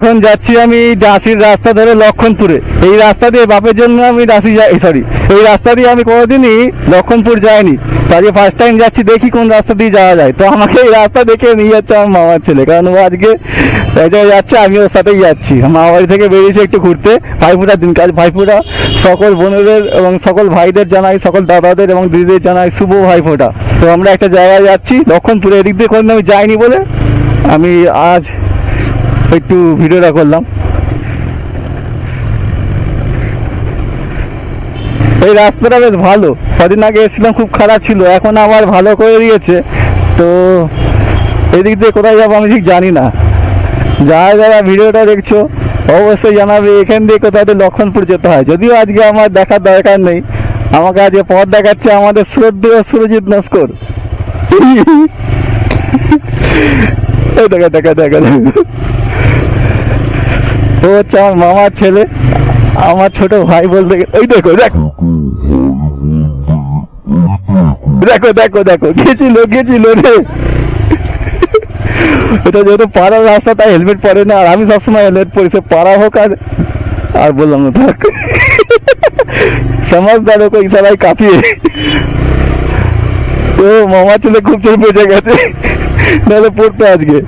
এখন যাচ্ছি আমি দাসির রাস্তা ধরে লক্ষণপুরে। এই রাস্তা দিয়ে বাপের জন্য আমি দাসি যাই সরি এই রাস্তা দিয়ে আমি কোনোদিনই লক্ষণপুর যাইনি। তো আজকে ফার্স্ট টাইম যাচ্ছি, দেখি কোন রাস্তা দিয়ে যাওয়া যায়। তো আমাকে এই রাস্তা দেখে নিয়ে যাচ্ছে আমার মামার ছেলে। কারণ ও আজকে যাচ্ছে, আমি ওর সাথেই যাচ্ছি। মামা বাড়ি থেকে বেরিয়েছি একটু ঘুরতে। ভাইফোঁটার দিন কাজ ভাইফোঁটা। সকল বোনেদের এবং সকল ভাইদের জানাই, সকল দাদাদের এবং দিদিদের জানাই শুভ ভাইফোঁটা। তো আমরা একটা জায়গায় যাচ্ছি, লক্ষণপুরে। এদিক দিয়ে কোনোদিন আমি যাইনি বলে আমি আজ একটু ভিডিওটা করলাম। এই রাস্তাটা বেশ ভালো। কদিন আগে এসেছিলাম, খুব খারাপ ছিল। এখন আবার ভালো করে দিয়েছে। তো এদিক দিয়ে কোথায় যাব আমি ঠিক জানি না। যারা যারা ভিডিওটা দেখছ, অবশ্যই জানাবে এখান দিয়ে কোথাও লক্ষণপুর যেতে হয়। যদিও আজকে আমার দেখার দরকার নেই। আমাকে আজকে পথ দেখাচ্ছে আমাদের শ্রদ্ধেয় সুরজিৎ নস্কর। দেখা দেখা দেখা দেখা। ও আমার মামার ছেলে, আমার ছোট ভাই বলতে ওই দেখো দেখো। দেখো দেখো দেখো, গেছিল গেছিল রে। এটা যেহেতু পাড়ার রাস্তা, তাই হেলমেট পরে না। আর আমি সবসময় হেলমেট পরি, সে পাড়া হোক আর আর বললাম না, থাক। সমাজদার হোক ইশারাই কাফি ও মামা ছেলে খুব চোর বেঁচে গেছে। নাহলে পড়তো আজকে।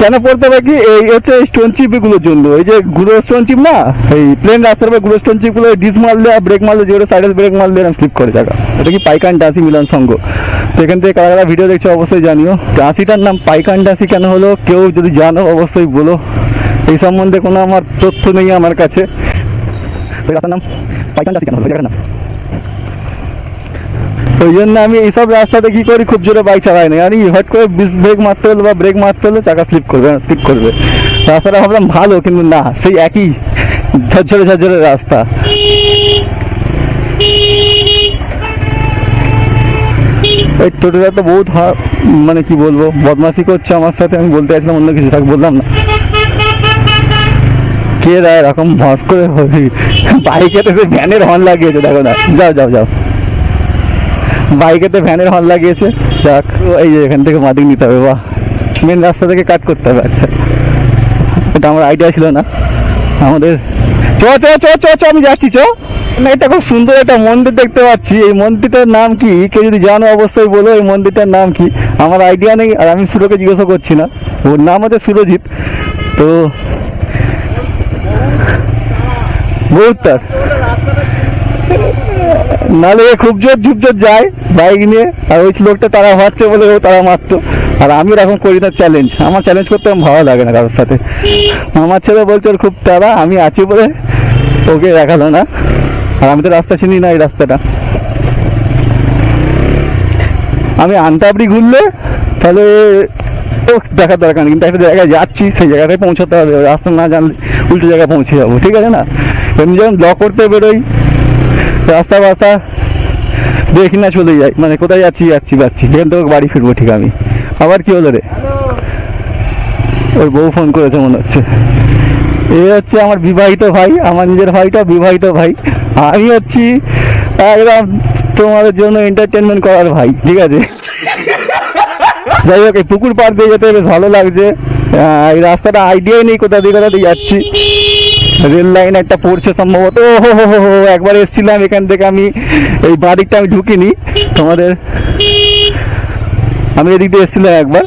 কেন পড়তে হবে কি? এই হচ্ছে স্টোন চিপগুলোর জন্য। এই যে গুঁড়ো স্টোন চিপ না, এই প্লেন রাস্তার উপরে গুঁড়ো স্টোন চিপগুলো ডিস মারলে আর ব্রেক মারলে জোরে সাইডে ব্রেক মারলে এরকম স্লিপ করে জায়গা। এটা কি পাইকান ডাসি মিলন সঙ্গ? তো এখান থেকে কারা কারা ভিডিও দেখছ অবশ্যই জানিও। ডাসিটার নাম পাইকান ডাসি কেন হলো? কেউ যদি জানো অবশ্যই বলো। এই সম্বন্ধে কোনো আমার তথ্য নেই আমার কাছে। তো রাস্তার নাম পাইকান ডাসি কেন হলো? এই জায়গাটার নাম। ওই জন্য আমি এইসব রাস্তাতে কি করি, খুব জোরে বাইক চালাই না জানি হট করে ব্রেক মারতে হলো বা ব্রেক মারতে হলো, চাকা স্লিপ করবে স্লিপ করবে। রাস্তাটা ভাবলাম ভালো, কিন্তু না, সেই একই ঝরঝরে ঝরঝরে রাস্তা। ওই টোটোটা তো বহুত মানে কি বলব, বদমাশি করছে আমার সাথে, আমি বলতে চাইছিলাম অন্য কিছু, তাকে বললাম না। কে দেয় এরকম ভর করে বাইকেতে সে ভ্যানের হর্ন লাগিয়েছে, দেখো না। যাও যাও যাও। বাইকেতে ভ্যানের হর্ন লাগিয়েছে। যাক এই যে এখান থেকে মাদিক নিতে হবে, বাহ। মেন রাস্তা থেকে কাট করতে হবে আচ্ছা। এটা আমার আইডিয়া ছিল না। আমাদের চ চ চ চ চ, আমি যাচ্ছি, চ। না, এটা খুব সুন্দর একটা মন্দির দেখতে পাচ্ছি। এই মন্দিরটার নাম কি? কেউ যদি জানো, অবশ্যই বলো এই মন্দিরটার নাম কি। আমার আইডিয়া নেই, আর আমি সুরকে জিজ্ঞাসা করছি না। ওর নাম হচ্ছে সুরজিৎ। তো নাহলে এ খুব জোর ঝুপ জোর যায় বাইক নিয়ে। আর ওই লোকটা তারা ভাবছে বলে ও তারা মারতো। আর আমি এরকম করি না চ্যালেঞ্জ আমার চ্যালেঞ্জ করতে আমার ভালো লাগে না কারোর সাথে। আমার ছেলে বলছে ওর খুব তারা আমি আছি বলে ওকে দেখাল না। আর আমি তো রাস্তা চিনি না এই রাস্তাটা। আমি আন্তাবড়ি ঘুরলে তাহলে ও দেখার দরকার নেই, কিন্তু একটা জায়গায় যাচ্ছি, সেই জায়গাটায় পৌঁছাতে হবে। রাস্তা না জানলে উল্টো জায়গায় পৌঁছে যাব, ঠিক আছে না? এমনি যখন ব্লক করতে বেরোই রাস্তা বাস্তা দেখি না চলে যাই। মানে কোথায় যাচ্ছি যাচ্ছি যাচ্ছি। যেখান থেকে বাড়ি ফিরবো ঠিক আমি। আবার কি হলো রে? ওর বউ ফোন করেছে মনে হচ্ছে। এ হচ্ছে আমার বিবাহিত ভাই, আমার নিজের ভাইটা বিবাহিত ভাই। আমি হচ্ছি একদম তোমাদের জন্য এন্টারটেনমেন্ট করার ভাই, ঠিক আছে? যাই হোক, এই পুকুর পার দিয়ে যেতে বেশ ভালো লাগছে। এই রাস্তাটা আইডিয়াই নেই কোথা দিয়ে কোথা দিয়ে যাচ্ছি। রেল লাইন একটা পড়ছে সম্ভবত। ও হো হো হো একবার এসেছিলাম এখান থেকে আমি, এই বাঁ দিকটা আমি ঢুকিনি। তোমাদের, আমি এদিক দিয়ে এসেছিলাম একবার।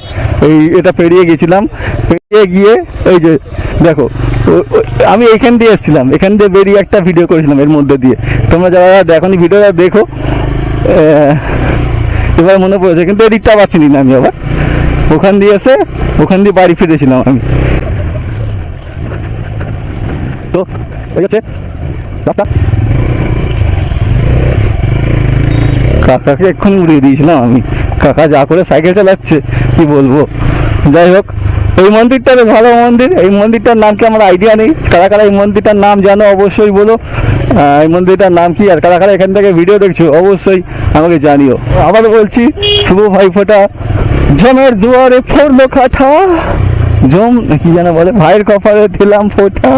এই, এটা পেরিয়ে গেছিলাম। পেরিয়ে গিয়ে, এই যে, দেখো আমি এখান দিয়ে এসেছিলাম। এখান দিয়ে বেরিয়ে একটা ভিডিও করেছিলাম এর মধ্যে দিয়ে। তোমরা যারা দেখো ভিডিওটা দেখো। এবার মনে পড়েছে, কিন্তু এদিকটা পাচ্ছি না আমি আবার। ওখান দিয়ে এসে, ওখান দিয়ে বাড়ি ফিরেছিলাম আমি। তো, এই হচ্ছে রাস্তা। কাকাকে এক্ষুনি উড়িয়ে দিয়েছিলাম আমি। কাকা যা করে সাইকেল চালাচ্ছে, কি বলব? যাই হোক, এই মন্দিরটা ভালো মন্দির। এই মন্দিরটার নাম কি আমার আইডিয়া নেই? কারা কারা এই মন্দিরটার নাম জানো অবশ্যই বলো। এই মন্দিরটার নাম কি আর কারা কারা এখান থেকে ভিডিও দেখছ অবশ্যই আমাকে জানিও। আবার বলছি, শুভ ভাই ভাইফোঁটা। জমের দুয়ারে ফোরলো কাঠা জম কি যেন বলে, ভাইয়ের কপালে দিলাম ফোঁটা।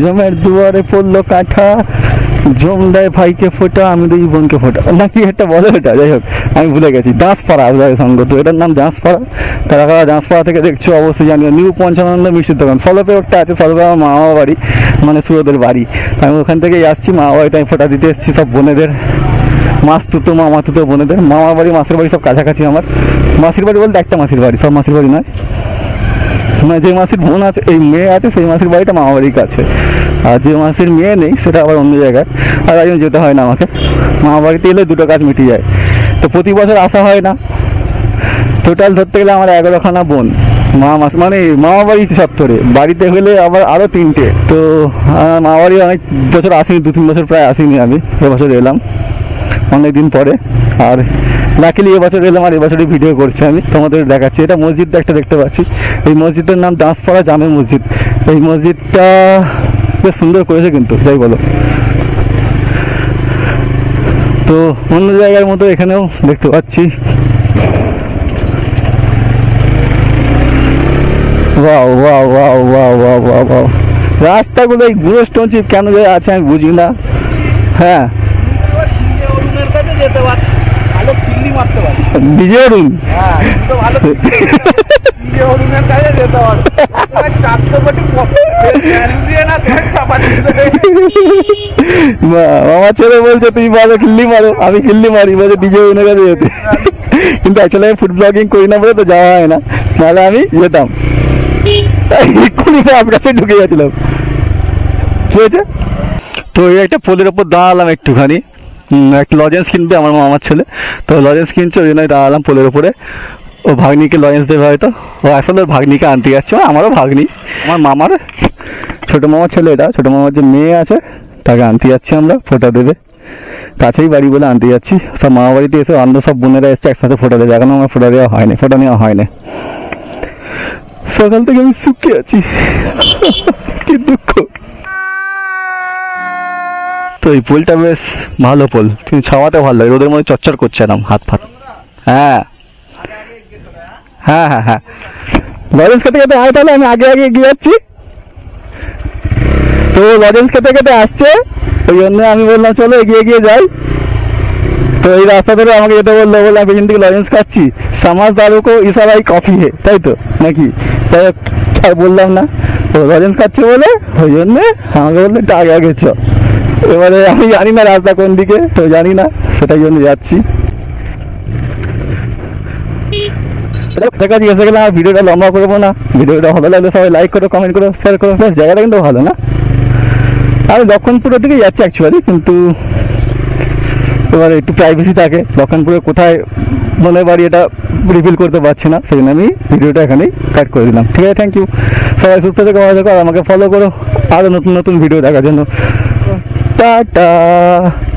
জমের দুয়ারে পড়ল কাঠা, জমদায় ভাইকে ফোটা, আমি দুই বোনকে ফোটা। না কি একটা বলে এটা যাই হোক, আমি ভুলে গেছি। দাঁসপাড়া উদয় সঙ্গ এটার নাম দাঁসপাড়া। কারা কারা দাঁসপাড়া থেকে দেখছ, অবশ্যই জানিও। নিউ পঞ্চানন্দ মিষ্টির দোকান। সলপে একটা আছে, সলপে আমার মামা বাড়ি মানে সুরদের বাড়ি। আমি ওখান থেকেই আসছি মামা বাড়িতে আমি ফোটা দিতে এসেছি সব বোনেদের। মাস তুতো, মামা তুতো বোনেদের। মামার বাড়ি, মাসির বাড়ি সব কাছাকাছি আমার। মাসির বাড়ি বলতে একটা মাসির বাড়ি, সব মাসির বাড়ি নয়। মানে যে মাসির বোন আছে, এই মেয়ে আছে, সেই মাসির বাড়িটা মামা বাড়ির কাছে। আর যে মাসির মেয়ে নেই, সেটা আবার অন্য জায়গায়। আর তাই যেতে হয় না আমাকে। মামা বাড়িতে এলে দুটো কাজ মিটে যায়। তো প্রতি বছর আসা হয় না। টোটাল ধরতে গেলে আমার এগারোখানা বোন। মা, মাস মানে মামা বাড়ি সত্তরে বাড়িতে হলে আবার আরও তিনটে। তো মামা বাড়ি অনেক বছর আসিনি দু তিন বছর প্রায় আসিনি আমি। এবছর এলাম। অনেক দিন পরে। আর লাকিলি এবছর এলাম আর এবছরই ভিডিও করছি আমি, তোমাদের দেখাচ্ছি। এটা মসজিদটা একটা দেখতে পাচ্ছি। এই মসজিদের নাম দাঁসপাড়া জামে মসজিদ। এই মসজিদটা বেশ সুন্দর করেছে কিন্তু, যাই বলো। তো অন্য জায়গার মতো এখানেও দেখতে পাচ্ছি। রাস্তাগুলো এই গুঁড়ো স্টোন চিপ কেন আছে আমি বুঝি না হ্যাঁ অরুণের কাছে যেতে পার ভালো ফিল্ডি মারতে পারে ডিজে অরুণ হ্যাঁ ভালো নিজে অরুণের কাছে যেতে পার চারশো কোটি দিয়ে না চাপাতি আমার ছেলে বলছে তুমি মারো খিল্লি মারো আমি খিল্লি মারি। বলছে ডিজে অরুণের কাছে যেতে। কিন্তু অ্যাকচুয়ালি আমি ফুড ব্লগিং করি না বলে তো যাওয়া হয় না। নাহলে আমি যেতাম। এক্ষুনি পাঁচ গাছে ঢুকে গেছিলাম। ঠিক আছে তো এই একটা পোলের ওপর দাঁড়ালাম একটুখানি। একটা লজেন্স কিনবে আমার মামার ছেলে। তো লজেন্স কিনছে, ওই জন্যই দাঁড়ালাম পোলের উপরে। ও ভাগ্নিকে লজেন্স দেবে হয়তো। ও আসলে ওর ভাগ্নিকে আনতে যাচ্ছে আমারও ভাগ্নি। আমার মামার ছোটো মামার ছেলে এটা, ছোটো মামার যে মেয়ে আছে, তাকে আনতে যাচ্ছি আমরা ফোটা দেবে। কাছেই বাড়ি বলে আনতে যাচ্ছি। সব মামা বাড়িতে এসে অন্য সব বোনেরা এসছে, একসাথে ফোটা দেবে। এখনও আমার ফোটা দেওয়া হয়নি ফোটা নেওয়া হয়নি। সকাল থেকে আমি সুখে আছি। কি দুঃখ। তো এই পোলটা বেশ ভালো পোল। কিন্তু ছাওয়াতে ভালো লাগে, রোদের মধ্যে চচ্চর করছে এরম হাত ফাত। হ্যাঁ। হ্যাঁ হ্যাঁ হ্যাঁ। লজেন্স খেতে খেতে আয় তাহলে, আমি আগে আগে এগিয়ে যাচ্ছি। তো লজেন্স খেতে খেতে আসছে, ওই জন্য আমি বললাম, চলো এগিয়ে এগিয়ে যাই। তো এই রাস্তা ধরে আমাকে যেতে বলল বললাম পেছন থেকে লজেন্স খাচ্ছি। সমাজ দারুকো ইসারাই কফি হে। তাই তো? নাকি? যাই হোক, আর বললাম না। তো লজেন্স খাচ্ছে বলে, ওই জন্যে আমাকে বলল, একটু আগে আগে চ এবারে আমি জানি না রাস্তা কোন দিকে, তো জানি না সেটাই জন্য যাচ্ছি। দেখা জিজ্ঞাসা গেলে ভিডিওটা লম্বা করব না, ভিডিওটা ভালো লাগলে সবাই লাইক করো কমেন্ট করো শেয়ার করো প্লাস জায়গাটা কিন্তু ভালো না। আমি লক্ষণপুরের দিকে যাচ্ছি অ্যাকচুয়ালি কিন্তু এবার একটু প্রাইভেসি থাকে। লক্ষণপুরে কোথায় মনে বাড়ি এটা রিভিল করতে পারছি না, সেই জন্য আমি ভিডিওটা এখানেই কাট করে দিলাম। ঠিক আছে থ্যাংক ইউ সবাই সুস্থ থেকে, ভালো থেকো, আর আমাকে ফলো করো। আরও নতুন নতুন ভিডিও দেখার জন্য। Tata.